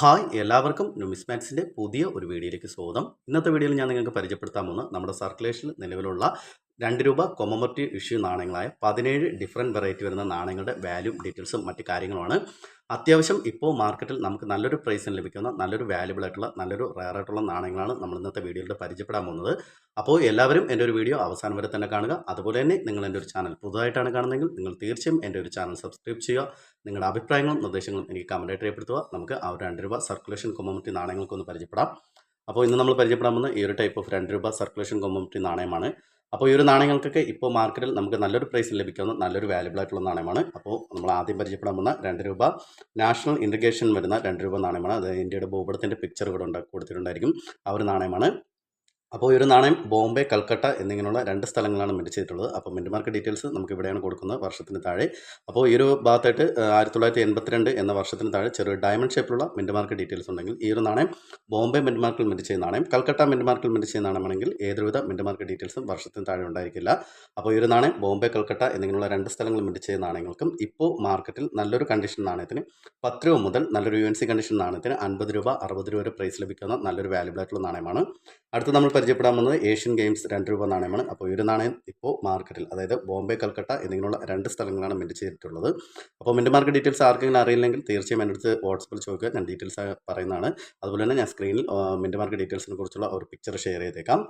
Hi എല്ലാവർക്കും ന്യൂമിസ്മാറ്റ്സിന്റെ പുതിയ ഒരു വീഡിയോയിലേക്ക് സ്വാഗതം. ഇന്നത്തെ വീഡിയോയിൽ ഞാൻ നിങ്ങൾക്ക് പരിചയപ്പെടുത്താൻ പോകുന്നത് നമ്മുടെ സർക്കുലേഷനിൽ നിലവിലുള്ള രണ്ട് രൂപ കൊമമോറ്റീവ് ഇഷ്യൂ നാണയങ്ങളായ പതിനേഴ് ഡിഫറെന്റ് വെറൈറ്റി വരുന്ന നാണയങ്ങളുടെ വാല്യൂ ഡീറ്റെയിൽസും മറ്റു കാര്യങ്ങളുമാണ്. അത്യാവശ്യം ഇപ്പോൾ മാർക്കറ്റിൽ നമുക്ക് നല്ലൊരു പ്രൈസിന് ലഭിക്കുന്ന നല്ലൊരു വാല്യുബിൾ ആയിട്ടുള്ള നല്ലൊരു റയർ ആയിട്ടുള്ള നാണയങ്ങളാണ് നമ്മൾ ഇന്നത്തെ വീഡിയോയിൽ പരിചയപ്പെടാൻ പോകുന്നത്. അപ്പോൾ എല്ലാവരും എന്റെ ഒരു വീഡിയോ അവസാനം വരെ തന്നെ കാണുക. അതുപോലെ തന്നെ നിങ്ങൾ എന്റെ ഒരു ചാനൽ പുതുതായിട്ടാണ് കാണുന്നതെങ്കിൽ നിങ്ങൾ തീർച്ചയായും എന്റെ ഒരു ചാനൽ സബ്സ്ക്രൈബ് ചെയ്യുക. നിങ്ങളുടെ അഭിപ്രായങ്ങളും നിർദ്ദേശങ്ങളും എനിക്ക് കമന്റായിട്ട് രേഖപ്പെടുത്തുക. നമുക്ക് ആ ഒരു രണ്ട് രൂപ സർക്കുലേഷൻ കൊമോമിറ്റി നാണയങ്ങൾക്കൊന്ന് പരിചയപ്പെടാം. അപ്പോൾ ഇന്ന് നമ്മൾ പരിചയപ്പെടാൻ പോകുന്ന ഈ ഒരു ടൈപ്പ് ഓഫ് രണ്ട് രൂപ സർക്കുലേഷൻ കൊമോമിറ്റി നാണയമാണ്. അപ്പോൾ ഈ ഒരു നാണയങ്ങൾക്കൊക്കെ ഇപ്പോൾ മാർക്കറ്റിൽ നമുക്ക് നല്ലൊരു പ്രൈസിൽ ലഭിക്കുന്ന നല്ലൊരു വാല്യുബിൾ ആയിട്ടുള്ള നാണയമാണ്. അപ്പോൾ നമ്മൾ ആദ്യം പരിചയപ്പെടാൻ വന്ന രണ്ട് രൂപ നാഷണൽ ഇൻഡിഗേഷൻ വരുന്ന രണ്ട് രൂപ നാണയമാണ്. അത് ഇന്ത്യയുടെ ഭൂപടത്തിന്റെ പിക്ചർ ഇവിടെ ഉണ്ടാക്കി കൊടുത്തിട്ടുണ്ടായിരിക്കും ആ ഒരു നാണയമാണ്. അപ്പോൾ ഈ ഒരു നാണയം ബോംബെ കൽക്കട്ട എന്നിങ്ങനെയുള്ള രണ്ട് സ്ഥലങ്ങളാണ് മിന്റ് ചെയ്തിട്ടുള്ളത്. അപ്പോൾ മിന്റ് മാർക്ക് ഡീറ്റെയിൽസ് നമുക്ക് ഇവിടെയാണ് കൊടുക്കുന്നത് വർഷത്തിന് താഴെ. അപ്പോൾ ഈ ഒരു ഭാഗത്തായിട്ട് ആയിരത്തി തൊള്ളായിരത്തി എൺപത്തിരണ്ട് എന്ന വർഷത്തിന് താഴെ ചെറിയ ഡയമണ്ട് ഷേപ്പിലുള്ള മിന്റ് മാർക്ക് ഡീറ്റെയിൽസ് ഉണ്ടെങ്കിൽ ഈ ഒരു നാണയം ബോംബെ മിന്റ് മാർക്കിൽ മിന്റ് ചെയ്യുന്ന നാണയം കൽക്കട്ട മിന്റ് മാർക്കിൽ മിന്റ് ചെയ്യുന്ന നാണയമാണെങ്കിൽ ഏതൊരുവിധ മിന്റ് മാർക്ക് ഡീറ്റെയിൽസും വർഷത്തിന് താഴെ ഉണ്ടായിരിക്കില്ല. അപ്പോൾ ഈ ഒരു നാണയം ബോംബെ കൽക്കട്ട എന്നിങ്ങനെയുള്ള രണ്ട് സ്ഥലങ്ങൾ മിന്റ് ചെയ്യുന്ന നാണയങ്ങൾക്കും ഇപ്പോൾ മാർക്കറ്റിൽ നല്ലൊരു കണ്ടീഷൻ നാണയത്തിന് പത്ത് രൂപ മുതൽ നല്ലൊരു യു എൻ സി കണ്ടീഷൻ നാണയത്തിന് അൻപത് രൂപ അറുപത് രൂപ വരെ പ്രൈസ് ലഭിക്കുന്ന നല്ലൊരു വാല്യൂബിൾ ആയിട്ടുള്ള നാണയമാണ്. അടുത്ത് നമ്മൾ പരിചയപ്പെടാൻ വന്നത് ഏഷ്യൻ ഗെയിംസ് രണ്ട് രൂപ നാണയമാണ്. അപ്പോൾ ഈ ഒരു നാണയം ഇപ്പോൾ മാർക്കറ്റിൽ അതായത് ബോംബെ കൽക്കട്ട എന്നിങ്ങനെയുള്ള രണ്ട് സ്ഥലങ്ങളാണ് മിന്റ് ചെയ്തിട്ടുള്ളത്. അപ്പോൾ മിന്റ് മാർക്ക് ഡീറ്റെയിൽസ് ആർക്കെങ്കിലും അറിയില്ലെങ്കിൽ തീർച്ചയായും എന്റെ അടുത്ത് വാട്സപ്പിൽ ചോദിക്കുക. ഞാൻ ഡീറ്റെയിൽസ് പറയുന്നതാണ്. അതുപോലെ തന്നെ ഞാൻ സ്ക്രീനിൽ മിന്റ് മാർക്ക് ഡീറ്റെയിൽസിനെ കുറിച്ചുള്ള ഒരു പിക്ചർ ഷെയർ ചെയ്തേക്കാം.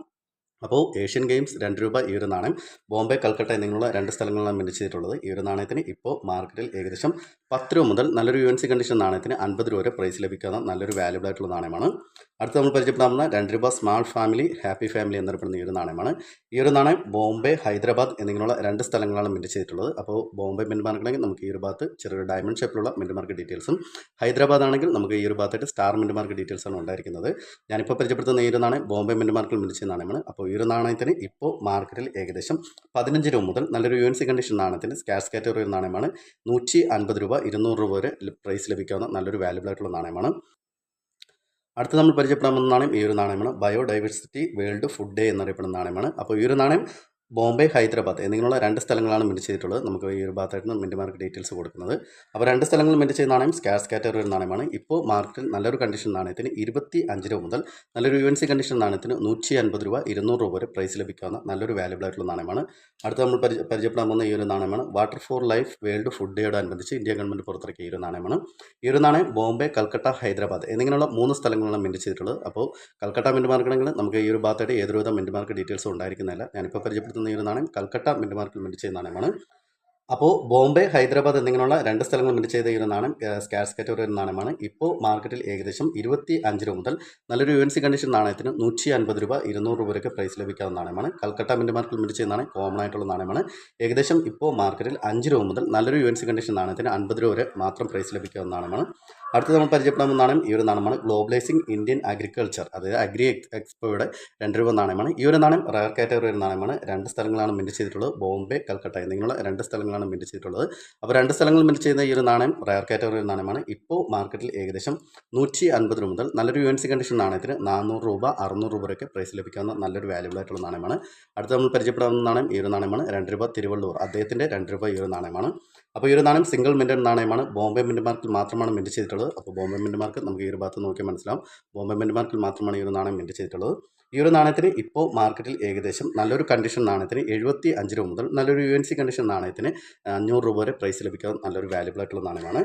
അപ്പോൾ ഏഷ്യൻ ഗെയിംസ് രണ്ട് രൂപ ഈ ഒരു നാണയം. ബോംബെ കൽക്കട്ട എന്നിങ്ങനെയുള്ള രണ്ട് സ്ഥലങ്ങളിലാണ് മിനിച്ചിട്ടുള്ളത് ഈ ഒരു നാണയത്തിന് ഇപ്പോൾ മാർക്കറ്റിൽ ഏകദേശം പത്ത് രൂപ മുതൽ നല്ലൊരു യു എൻ സി കണ്ടീഷൻ നാണയത്തിന് അൻപത് രൂപ വരെ പ്രൈസ് ലഭിക്കുന്ന നല്ലൊരു വാല്യുബിൾ ആയിട്ടുള്ള നാണയമാണ്. അടുത്ത് നമ്മൾ പരിചയപ്പെടാവുന്ന രണ്ട് രൂപ സ്മാൾ ഫാമിലി ഹാപ്പി ഫാമിലി എന്നറിയപ്പെടുന്ന ഈ ഒരു നാണയമാണ്. ഈ ഒരു നാണയം ബോംബെ ഹൈദരാബാദ് എന്നിങ്ങനെയുള്ള രണ്ട് സ്ഥലങ്ങളാണ് മിന്റ് ചെയ്തിട്ടുള്ളത്. അപ്പോൾ ബോംബെ മിന്റ് മാർക്കറ്റാണെങ്കിൽ നമുക്ക് ഈ ഒരു ഭാഗത്ത് ചെറിയൊരു ഡയമണ്ട് ഷേപ്പിലുള്ള മിന്റ് മാർക്കറ്റ് ഡീറ്റെയിൽസും ഹൈദരാബാദ് ആണെങ്കിൽ നമുക്ക് ഈ ഒരു ഭാഗത്തായിട്ട് സ്റ്റാർ മിന്റ് മാർക്കറ്റ് ഡീറ്റെയിൽസ് ആണ് ഉണ്ടായിരിക്കുന്നത്. ഞാനിപ്പോൾ പരിചയപ്പെടുത്തുന്ന ഈ ഒരു നാണയം ബോംബെ മിന്റ് മാർക്കറ്റിൽ മിന്റ് ചെയ്യുന്ന നാണയമാണ്. അപ്പോൾ ഈ ഒരു നാണയത്തിന് ഇപ്പോൾ മാർക്കറ്റിൽ ഏകദേശം പതിനഞ്ച് രൂപ മുതൽ നല്ലൊരു യു എൻ സി കണ്ടീഷൻ നാണയത്തിന് സ്കാഷ് കാറ്റഗറി ഒരു നാണയമാണ്. നൂറ്റി അൻപത് രൂപ ഇരുന്നൂറ് രൂപ വരെ പ്രൈസ് ലഭിക്കാവുന്ന നല്ലൊരു വാല്യുബിൾ ആയിട്ടുള്ള നാണയമാണ്. അടുത്ത നമ്മൾ പരിചയപ്പെടാൻ പോകുന്ന നാണയം ഈ ഒരു നാണയമാണ്. ബയോഡൈവേഴ്സിറ്റി വേൾഡ് ഫുഡ് ഡേ എന്നറിയപ്പെടുന്ന നാണയമാണ്. അപ്പോൾ ഈ ഒരു നാണയം ബോംബെ ഹൈദരാബാദ് എന്നിങ്ങനെയുള്ള രണ്ട് സ്ഥലങ്ങളാണ് മിന്റ് ചെയ്തിട്ടുള്ളത്. നമുക്ക് ഈ ഒരു ഭാഗത്തായിട്ട് മിന്റ് മാർക്ക് ഡീറ്റെയിൽസ് കൊടുക്കുന്നത്. അപ്പോൾ രണ്ട് സ്ഥലങ്ങൾ മിന്റ് ചെയ്ത നാണയം സ്കാസ് കാറ്റഗറി ഒരു നാണയമാണ്. ഇപ്പോൾ മാർക്കറ്റിൽ നല്ലൊരു കണ്ടീഷൻ നാണയത്തിന് ഇരുപത്തി അഞ്ച് രൂപ മുതൽ നല്ലൊരു യു എൻ സി കണ്ടീഷൻ നാണയത്തിന് നൂറ്റി അൻപത് രൂപ ഇരുന്നൂറ് രൂപ വരെ പ്രൈസ് ലഭിക്കാവുന്ന നല്ലൊരു വാല്യബിൾ ആയിട്ടുള്ള നാണയമാണ്. അടുത്ത നമ്മൾ പരിചയ പരിചയപ്പെടാൻ പോകുന്ന ഈ ഒരു നാണയമാണ്. Water for life world food ഡേയോട് അനുബന്ധിച്ച് ഇന്ത്യ ഗവൺമെന്റ് പുറത്തിറക്കിയ ഈ ഒരു നാണയമാണ്. ഈ ഒരു നാണയം ബോംബെ കൽക്കട്ട ഹൈദരാബാദ് എന്നിങ്ങനെയുള്ള മൂന്ന് സ്ഥലങ്ങളാണ് മിന്റ് ചെയ്തിട്ടുള്ളത്. അപ്പോൾ കൽക്കട്ട മിന്റ് മാർക്കണമെങ്കിൽ നമുക്ക് ഈ ഒരു ഭാഗത്തായിട്ട് ഏതൊരുവിധ മിന്റ് മാർക്ക് ഡീറ്റെയിൽസ് ഉണ്ടായിരിക്കുന്നില്ല ഞാനിപ്പോൾ പരിചയപ്പെടുത്തുന്ന ഈ ഒരു നാണയം? കൽക്കട്ട മിന്റ് മാർക്കിൽ മിന്റ് ചെയ്യുന്ന നാണയമാണ്. അപ്പോൾ ബോംബെ ഹൈദരാബാദ് എന്നിങ്ങനെയുള്ള രണ്ട് സ്ഥലങ്ങൾ മിനിറ്റ് ചെയ്ത ഈ ഒരു നാണയം സ്കാഷ് കാറ്റഗറി ഒരു നാണയമാണ് ഇപ്പോൾ മാർക്കറ്റിൽ ഏകദേശം ഇരുപത്തി അഞ്ച് രൂപ മുതൽ നല്ലൊരു യു എൻ സി കണ്ടീഷൻ നാണയത്തിന് നൂറ്റി അൻപത് രൂപ ഇരുന്നൂറ് രൂപ വരെയൊക്കെ പ്രൈസ് ലഭിക്കാവുന്ന നാണയമാണ്. കൽക്കട്ട മാർക്കിൽ മിനിറ്റ് ചെയ്ത നാണയം കോമൺ ആയിട്ടുള്ള നാണയമാണ്. ഏകദേശം ഇപ്പോൾ മാർക്കറ്റിൽ അഞ്ച് രൂപ മുതൽ നല്ലൊരു യു എൻ സി കണ്ടീഷൻ നാണയത്തിന് അൻപത് രൂപ വരെ മാത്രം പ്രൈസ് ലഭിക്കാവുന്ന നാണയമാണ്. അടുത്ത നമ്മൾ പരിചയപ്പെടാവുന്ന നാണയം ഈ ഒരു നാണയമാണ് ഗ്ലോബലൈസിംഗ് ഇന്ത്യൻ അഗ്രികൾച്ചർ അതായത് അഗ്രി എക്സ്പോയുടെ രണ്ട് രൂപ നാണയമാണ്. ഈ ഒരു നാണയം റയർ കാറ്റഗറി നാണയമാണ്. രണ്ട് സ്ഥലങ്ങളാണ് മിന്റ് ചെയ്തിട്ടുള്ളത്. ബോംബെ കൽക്കട്ട എന്നിങ്ങനെയുള്ള രണ്ട് സ്ഥലങ്ങളാണ് മിന്റ് ചെയ്തിട്ടുള്ളത് അപ്പോൾ രണ്ട് സ്ഥലങ്ങൾ മിന്റ് ചെയ്യുന്ന ഈ ഒരു നാണയം റയർ കാറ്റഗറി നാണയമാണ്. ഇപ്പോൾ മാർക്കറ്റിൽ ഏകദേശം നൂറ്റി അൻപത് രൂപ മുതൽ നല്ലൊരു യു എൻ സി കണ്ടീഷൻ നാണയത്തിന് നാനൂറ് രൂപ അറുന്നൂറ് രൂപ വരെയൊക്കെ പ്രൈസ് ലഭിക്കാവുന്ന നല്ലൊരു വാല്യൂബിൾ ആയിട്ടുള്ള നാണയമാണ്. അടുത്ത നമ്മൾ പരിചയപ്പെടാവുന്ന നാണയം ഈ ഒരു നാണയമാണ്. രണ്ട് രൂപ തിരുവള്ളൂർ. അദ്ദേഹത്തിന്റെ രണ്ട് രൂപ ഈ ഒരു നാണയമാണ്. അപ്പോൾ ഈ ഒരു നാണയം സിംഗിൾ മിന്റ് നാണയമാണ്. ബോംബെ മിന്റ് മാർക്കിൽ മാത്രമാണ് മിന്റ് ചെയ്തിട്ടുള്ളത്. അപ്പോൾ ബോംബെ മിന്റ് മാർക്ക് നമുക്ക് ഈ ഒരു ഭാഗത്ത് നോക്കിയാൽ മനസ്സിലാവും. ബോംബെ മിന്റ് മാർക്കിൽ മാത്രമാണ് ഈ ഒരു നാണയം മിന്റ് ചെയ്തിട്ടുള്ളത്. ഈ ഒരു നാണയത്തിന് ഇപ്പോൾ മാർക്കറ്റിൽ ഏകദേശം നല്ലൊരു കണ്ടീഷൻ നാണയത്തിന് എഴുപത്തി അഞ്ച് രൂപ മുതൽ നല്ലൊരു യു എൻ സി കണ്ടീഷൻ നാണയത്തിന് അഞ്ഞൂറ് രൂപ വരെ പ്രൈസ് ലഭിക്കാവുന്ന നല്ലൊരു വാല്യുബിൾ ആയിട്ടുള്ള നാണയമാണ്.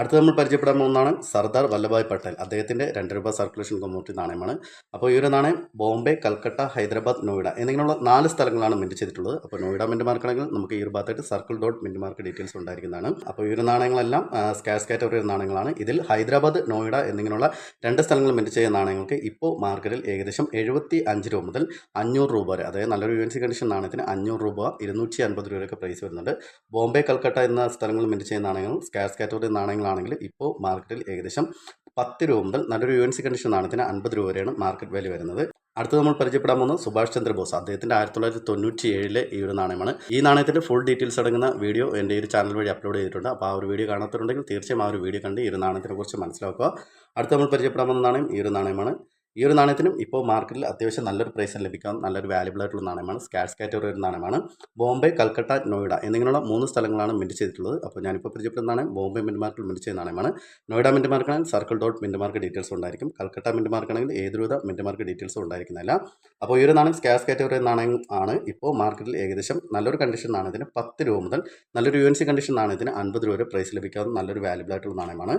അടുത്ത നമ്മൾ പരിചയപ്പെടാൻ പോകുന്നതാണ് സർദാർ വല്ലഭായ് പട്ടേൽ. അദ്ദേഹത്തിന്റെ രണ്ട് രൂപ സർക്കുലേഷൻ കമ്മ്യൂണിറ്റി നാണയമാണ്. അപ്പോൾ ഈ ഒരു നാണയം ബോംബെ കൽക്കട്ട ഹൈദരാബാദ് നോയിഡ എന്നിങ്ങനെയുള്ള നാല് സ്ഥലങ്ങളാണ് മിന്റ് ചെയ്തിട്ടുള്ളത്. അപ്പോൾ നോയിഡ മിന്റ് മാർക്കാണെങ്കിൽ നമുക്ക് ഈ ഒരു ഭാഗത്തായിട്ട് circle dot mint mark details ഉണ്ടായിരിക്കുന്നതാണ്. അപ്പോൾ ഈ ഒരു നാണയങ്ങളെല്ലാം സ്കാസ് കാറ്റഗറി നാണയങ്ങളാണ്. ഇതിൽ ഹൈദരാബാദ് നോയിഡ എന്നിങ്ങനെയുള്ള രണ്ട് സ്ഥലങ്ങൾ മിന്റ് ചെയ്യുന്ന നാണയങ്ങൾക്ക് ഇപ്പോൾ മാർക്കറ്റിൽ ഏകദേശം എഴുപത്തി അഞ്ച് രൂപ മുതൽ അഞ്ഞൂറ് രൂപ വരെ അതായത് നല്ലൊരു യു എൻ സി കണ്ടീഷൻ നാണയത്തിന് അഞ്ഞൂറ് രൂപ ഇരുന്നൂറ്റി അൻപത് രൂപയൊക്കെ പ്രൈസ് വരുന്നുണ്ട്. ബോംബെ കൽക്കട്ട എന്ന സ്ഥലങ്ങൾ മിന്റ് ചെയ്യുന്ന നാണയങ്ങൾ സ്കാസ് കാറ്റഗറി നാണയങ്ങൾ ആണെങ്കിൽ ഇപ്പോൾ മാർക്കറ്റിൽ ഏകദേശം പത്ത് രൂപ മുതൽ നല്ലൊരു യു എൻ സി കണ്ടീഷൻ നാണയത്തിന് അൻപത് രൂപ വരെയാണ് മാർക്കറ്റ് വാല്യൂ വരുന്നത്. അടുത്ത് നമ്മൾ പരിചയപ്പെടാൻ പോകുന്നത് സുഭാഷ് ചന്ദ്രബോസ്. അദ്ദേഹത്തിന്റെ ആയിരത്തി തൊള്ളായിരത്തി തൊണ്ണൂറ്റി ഏഴിലെ ഈ ഒരു നാണയമാണ്. ഈ നാണയത്തിന്റെ ഫുൾ ഡീറ്റെയിൽസ് അടങ്ങുന്ന വീഡിയോ എന്റെ ഒരു ചാനൽ വഴി അപ്ലോഡ് ചെയ്തിട്ടുണ്ട്. അപ്പോൾ ആ ഒരു വീഡിയോ കാണാത്തിട്ടുണ്ടെങ്കിൽ തീർച്ചയായും ആ ഒരു വീഡിയോ കണ്ട് ഈ ഒരു നാണയത്തിനെ കുറിച്ച് മനസ്സിലാക്കുക. അടുത്ത് നമ്മൾ പരിചയപ്പെടാൻ പോകുന്ന നാണയം ഈ ഒരു നാണയമാണ്. ഈ ഒരു നാണയത്തിനും ഇപ്പോൾ മാർക്കറ്റിൽ അത്യാവശ്യം നല്ലൊരു പ്രൈസിന് ലഭിക്കാൻ നല്ലൊരു വാല്യബിൾ ആയിട്ടുള്ള നാണയമാണ്. സ്കാറ്റ്സ് കാറ്റഗറി ഒരു നാണയമാണ്. ബോംബെ കൽക്കട്ട നോയിഡ എന്നിങ്ങനെയുള്ള മൂന്ന് സ്ഥലങ്ങളാണ് മിന്റ് ചെയ്തിട്ടുള്ളത്. അപ്പോൾ ഞാനിപ്പോൾ പരിചയപ്പെടുന്ന നാണയം ബോംബെ മിന്റ് മാർക്കറ്റിൽ മിന്റ് ചെയ്ത നാണയമാണ്. Noida mint മാർക്കാണെങ്കിൽ circle dot mint mark details ഉണ്ടായിരിക്കും. കൽക്കട്ട മിന്റ് മാർക്കാണെങ്കിൽ ഏതൊരുവിധ മിന്റ് മാർക്ക് ഡീറ്റെയിൽസ് ഉണ്ടായിരിക്കുന്നില്ല അപ്പോൾ ഈ ഒരു നാണയം സ്കാറ്റ്സ് കാറ്റഗറി നാണയം ആണ്. ഇപ്പോൾ മാർക്കറ്റിൽ ഏകദേശം നല്ലൊരു കണ്ടീഷൻ നാണയത്തിന് പത്ത് രൂപ മുതൽ നല്ലൊരു യു എൻ സി കണ്ടീഷൻ നാണയത്തിന് അൻപത് രൂപ വരെ പ്രൈസ് ലഭിക്കാവുന്ന നല്ലൊരു വാല്യബിൾ ആയിട്ടുള്ള നാണയമാണ്.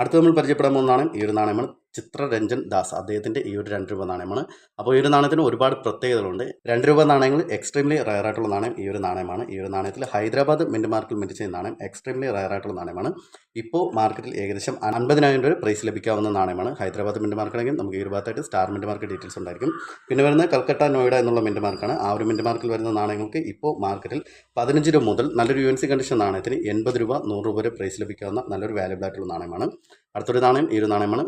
അടുത്ത് നമ്മൾ പരിചയപ്പെടാൻ പോകുന്ന നാണയം ഈ ഒരു നാണയമാണ്. ചിത്രരഞ്ജൻ ദാസ്. അദ്ദേഹത്തിന്റെ ഈ ഒരു രണ്ട് രൂപ നാണയമാണ്. അപ്പോൾ ഈ ഒരു നാണയത്തിന് ഒരുപാട് പ്രത്യേകതകളുണ്ട്. രണ്ട് രൂപ നാണയങ്ങൾ എക്സ്ട്രീംലി റയർ ആയിട്ടുള്ള നാണയം ഈ ഒരു നാണയമാണ്. ഈ ഒരു നാണയത്തിൽ ഹൈദരാബാദ് മിന്റ് മാർക്കിൽ മിന്റ് ചെയ്യുന്ന നാണയം എക്സ്ട്രീംലി റയർ ആയിട്ടുള്ള നാണയമാണ്. ഇപ്പോൾ മാർക്കറ്റിൽ ഏകദേശം അൻപതിനായിരം രൂപ പ്രൈസ് ലഭിക്കാവുന്ന നാണയമാണ്. ഹൈദരാബാദ് മിന്റ് മാർക്കാണെങ്കിൽ നമുക്ക് ഈ ഒരു ഭാഗത്തായിട്ട് സ്റ്റാർ മിന്റ് മാർക്ക് ഡീറ്റെയിൽസ് ഉണ്ടായിരിക്കും. പിന്നെ വരുന്നത് കൽക്കട്ട നോയിഡ എന്നുള്ള മിന്റ് മാർക്കാണ്. ആ ഒരു മിന്റ് മാർക്കിൽ വരുന്ന നാണയങ്ങൾക്ക് ഇപ്പോൾ മാർക്കറ്റിൽ പതിനഞ്ച് രൂപ മുതൽ നല്ലൊരു യു എൻ സി കണ്ടീഷൻ നാണയത്തിന് എൺപത് രൂപ നൂറ് രൂപ വരെ പ്രൈസ് ലഭിക്കാവുന്ന നല്ലൊരു വാല്യബിൾ ആയിട്ടുള്ള നാണയമാണ്. അടുത്തൊരു നാണയം ഈ ഒരു നാണയമാണ്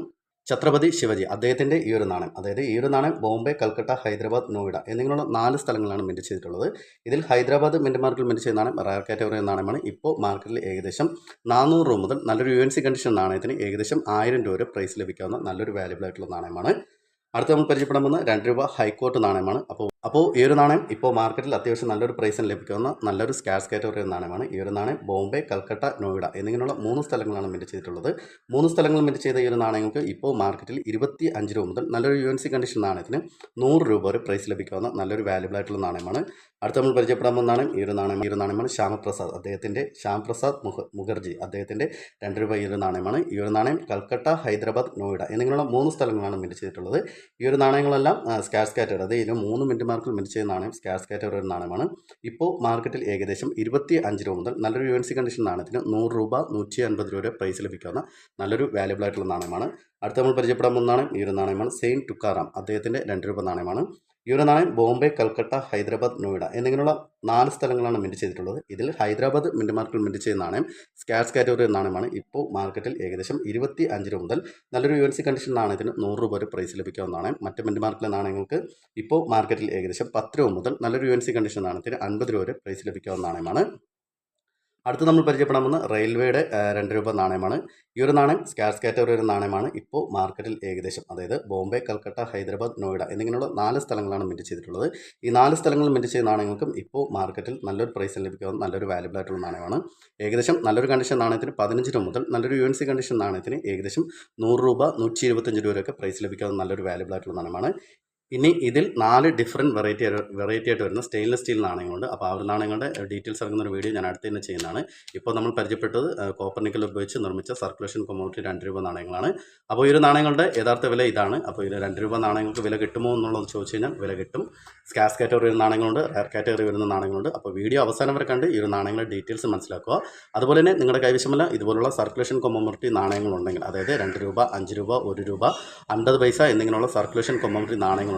ഛത്രപതി ശിവജി അദ്ദേഹത്തിന്റെ ഈ ഒരു നാണയം. അതായത് ഈ ഒരു നാണയം ബോംബെ കൽക്കട്ട ഹൈദരാബാദ് നോയിഡ എന്നിങ്ങനെയുള്ള നാല് സ്ഥലങ്ങളാണ് മിന്റ് ചെയ്തിട്ടുള്ളത്. ഇതിൽ ഹൈദരാബാദ് മിന്റ് മാർക്കിൽ മിന്റ് ചെയ്ത നാണയം റയർ കാറ്റഗറി നാണയമാണ്. ഇപ്പോൾ മാർക്കറ്റിൽ ഏകദേശം നാനൂറ് രൂപ മുതൽ നല്ലൊരു യു എൻ സി കണ്ടീഷൻ നാണയത്തിന് ഏകദേശം ആയിരം രൂപ വരെ പ്രൈസ് ലഭിക്കാവുന്ന നല്ലൊരു വാല്യബിൾ ആയിട്ടുള്ള നാണയമാണ്. അടുത്ത നമുക്ക് പരിചയപ്പെടാൻ പോകുന്ന രണ്ട് രൂപ ഹൈക്കോർട്ട് നാണയമാണ്. അപ്പോൾ അപ്പോൾ ഈ ഒരു നാണയം ഇപ്പോൾ മാർക്കറ്റിൽ അത്യാവശ്യം നല്ലൊരു പ്രൈസിന് ലഭിക്കുന്ന നല്ലൊരു സ്കാഷ് കാറ്റഗറി നാണയമാണ്. ഈ ഒരു നാണയം ബോംബെ കൽക്കട്ട നോയിഡ എന്നിങ്ങനെയുള്ള മൂന്ന് സ്ഥലങ്ങളാണ് മിന്റ് ചെയ്തിട്ടുള്ളത്. മൂന്ന് സ്ഥലങ്ങൾ മിന്റ് ചെയ്ത ഈ ഒരു നാണയങ്ങൾക്ക് ഇപ്പോൾ മാർക്കറ്റിൽ ഇരുപത്തി അഞ്ച് രൂപ മുതൽ നല്ലൊരു യു എൻ സി കണ്ടീഷൻ നാണയത്തിന് നൂറ് രൂപ വരെ പ്രൈസ് ലഭിക്കാവുന്ന നല്ലൊരു വാല്യബിൾ ആയിട്ടുള്ള നാണയമാണ്. അടുത്ത നമ്മൾ പരിചയപ്പെടാൻ പോകുന്ന നാണയം ഈ ഒരു നാണയം ഈ ഒരു നാണയമാണ് ശ്യാമപ്രസാദ് അദ്ദേഹത്തിന്റെ ശ്യാംപ്രസാദ് മുഖ മുഖർജി അദ്ദേഹത്തിന്റെ രണ്ട് രൂപ ഈ ഒരു നാണയമാണ്. ഈ ഒരു നാണയം കൽക്കട്ട ഹൈദരാബാദ് നോയിഡ എന്നിങ്ങനെയുള്ള മൂന്ന് സ്ഥലങ്ങളാണ് മിന്റ് ചെയ്തിട്ടുള്ളത്. ഈ ഒരു നാണയങ്ങളെല്ലാം സ്കാഷ് കാറ്റഗറി അതായത് മൂന്ന് മിന്റ് മാർക്കിൽ മരിച്ച നാണയം സ്കാസ് കാറ്റഗറി ഒരു നാണയമാണ്. ഇപ്പോൾ മാർക്കറ്റിൽ ഏകദേശം ഇരുപത്തി അഞ്ച് രൂപ മുതൽ നല്ലൊരു യു എൻ സി കണ്ടീഷൻ നാണയത്തിന് നൂറ് രൂപ നൂറ്റി അൻപത് രൂപ വരെ പ്രൈസ് ലഭിക്കാവുന്ന നല്ലൊരു വാല്യബിൾ ആയിട്ടുള്ള നാണയമാണ്. അടുത്ത നമ്മൾ പരിചയപ്പെടാൻ പോകുന്ന നാണയം ഈ ഒരു നാണയമാണ്. സെയിൻ ടുക്കാറാം അദ്ദേഹത്തിന്റെ രണ്ട് രൂപ നാണയമാണ്. ഈ നാണയം ബോംബെ കൽക്കട്ട ഹൈദരാബാദ് നോയിഡ എന്നിങ്ങനെയുള്ള നാല് സ്ഥലങ്ങളാണ് മിന്റ് ചെയ്തിട്ടുള്ളത്. ഇതിൽ ഹൈദരാബാദ് മിന്റ് മാർക്കിൽ മിന്റ് ചെയ്യുന്ന നാണയം സ്കാറ്റ്സ് കാറ്റഗറി നാണയമാണ്. ഇപ്പോൾ മാർക്കറ്റിൽ ഏകദേശം ഇരുപത്തി അഞ്ച് രൂപ മുതൽ നല്ലൊരു യു എൻ സി കണ്ടീഷൻ നാണയത്തിന് നൂറ് രൂപ വരെ പ്രൈസ് ലഭിക്കാവുന്ന നാണയം. മറ്റ് മിന്റ് മാർക്കിലെ നാണയങ്ങൾക്ക് ഇപ്പോൾ മാർക്കറ്റിൽ ഏകദേശം പത്ത് രൂപ മുതൽ നല്ലൊരു യു എൻ സി കണ്ടീഷൻ നാണയത്തിന് അൻപത് രൂപ വരെ പ്രൈസ് ലഭിക്കാവുന്ന നാണയമാണ്. അടുത്ത് നമ്മൾ പരിചയപ്പെടാമെന്ന് റെയിൽവേയുടെ രണ്ട് രൂപ നാണയമാണ്. ഈ ഒരു നാണയം സ്കാർസ് കാറ്റഗറി ഒരു നാണയമാണ്. ഇപ്പോൾ മാർക്കറ്റിൽ ഏകദേശം അതായത് ബോംബെ കൽക്കട്ട ഹൈദരാബാദ് നോയിഡ എന്നിങ്ങനെയുള്ള നാല് സ്ഥലങ്ങളാണ് മിന്റ് ചെയ്തിട്ടുള്ളത്. ഈ നാല് സ്ഥലങ്ങൾ മിന്റ് ചെയ്ത നാണയങ്ങൾക്കും ഇപ്പോൾ മാർക്കറ്റിൽ നല്ലൊരു പ്രൈസിൽ ലഭിക്കാവുന്ന നല്ലൊരു വാല്യബിൾ ആയിട്ടുള്ള നാണയമാണ്. ഏകദേശം നല്ലൊരു കണ്ടീഷൻ നാണയത്തിന് പതിനഞ്ച് രൂപ മുതൽ നല്ലൊരു യു എൻ സി കണ്ടീഷൻ നാണയത്തിന് ഏകദേശം നൂറ് രൂപ നൂറ്റി ഇരുപത്തഞ്ച് രൂപ വരെയൊക്കെ പ്രൈസ് ലഭിക്കാവുന്ന നല്ലൊരു വാല്യബിൾ ആയിട്ടുള്ള നാണയമാണ്. ഇനി ഇതിൽ നാല് ഡിഫറെന്റ് വെറൈറ്റി വെറൈറ്റി ആയിട്ട് വരുന്ന സ്റ്റെയിൻലെസ് സ്റ്റീൽ നാണയങ്ങളുണ്ട്. അപ്പോൾ ആ ഒരു നാണയങ്ങളുടെ ഡീറ്റെയിൽസ് ഇറങ്ങുന്ന ഒരു വീഡിയോ ഞാൻ അടുത്ത് തന്നെ ചെയ്യുന്നതാണ്. ഇപ്പോൾ നമ്മൾ പരിചയപ്പെട്ടത് കോപ്പർ നിക്കൽ ഉപയോഗിച്ച് നിർമ്മിച്ച സർക്കുലേഷൻ കൊമോഡിറ്റി രണ്ട് രൂപ നാണയങ്ങളാണ്. അപ്പോൾ ഈ ഒരു നാണയങ്ങളുടെ യഥാർത്ഥ വില ഇതാണ്. അപ്പോൾ ഇത് രണ്ട് രൂപ നാണയങ്ങൾക്ക് വില കിട്ടുമോ എന്നുള്ളത് ചോദിച്ചു കഴിഞ്ഞാൽ വില കിട്ടും. സ്കാസ് കാറ്റഗറി വരുന്ന നാണയങ്ങളുണ്ട് റയർ കാറ്റഗറി വരുന്ന നാണയങ്ങളുണ്ട്. അപ്പോൾ വീഡിയോ അവസാനം വരെ കണ്ട് ഈ ഒരു നാണയങ്ങളുടെ ഡീറ്റെയിൽസ് മനസ്സിലാക്കുക. അതുപോലെ തന്നെ നിങ്ങളുടെ കൈവശമല്ല ഇതുപോലുള്ള സർക്കുലേഷൻ കൊമോമറിറ്റി നാണയങ്ങളുണ്ടെങ്കിൽ അതായത് രണ്ട് രൂപ അഞ്ച് രൂപ ഒരു രൂപ അൻപത് പൈസ എന്നിങ്ങനെയുള്ള സർക്കുലേഷൻ കൊമോമറിറ്റി